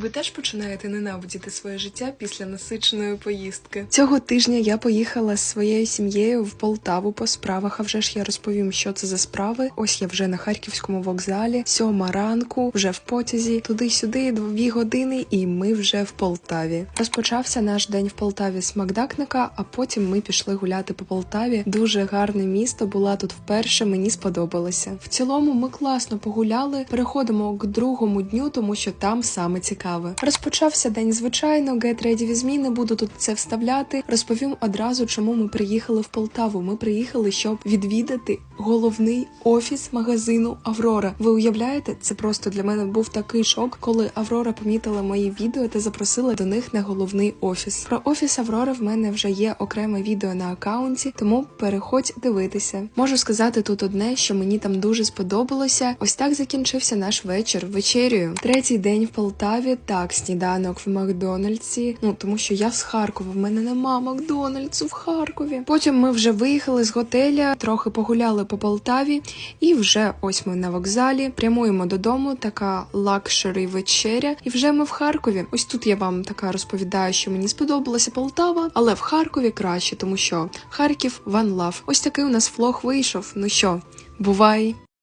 Ви теж починаєте ненавидіти своє життя після насиченої поїздки. Цього тижня я поїхала з своєю сім'єю в Полтаву по справах. А вже ж я розповім, що це за справи. Ось я вже на харківському вокзалі, сьома ранку, вже в потязі, туди-сюди, дві години, і ми вже в Полтаві. Розпочався наш день в Полтаві з Макдакника, а потім ми пішли гуляти по Полтаві. Дуже гарне місто. Була тут вперше. Мені сподобалося. В цілому ми класно погуляли. Переходимо к другому дню, тому що там саме цікаве. Розпочався день звичайно. Me, не буду тут це вставляти. Розповім одразу, чому ми приїхали в Полтаву. Ми приїхали, щоб відвідати головний офіс магазину Аврора. Ви уявляєте, це просто для мене був такий шок, коли Аврора помітила мої відео та запросила до них на головний офіс. Про офіс Аврора в мене вже є окреме відео на акаунті, тому переходь дивитися. Можу сказати тут одне, що мені там дуже сподобалося. Ось так закінчився наш вечір. Вечерю. Третій день в Полтаві. Так, сніданок в Макдональдсі. Ну тому що я з Харкова. В мене нема Макдональдсу в Харкові. Потім ми вже виїхали з готеля, трохи погуляли по Полтаві, і вже ось ми на вокзалі. Прямуємо додому. Така лакшері вечеря. І вже ми в Харкові. Ось тут я вам така розповідаю, що мені сподобалася Полтава, але в Харкові краще, тому що Харків One Love. Ось такий у нас влог вийшов. Ну що, бувай!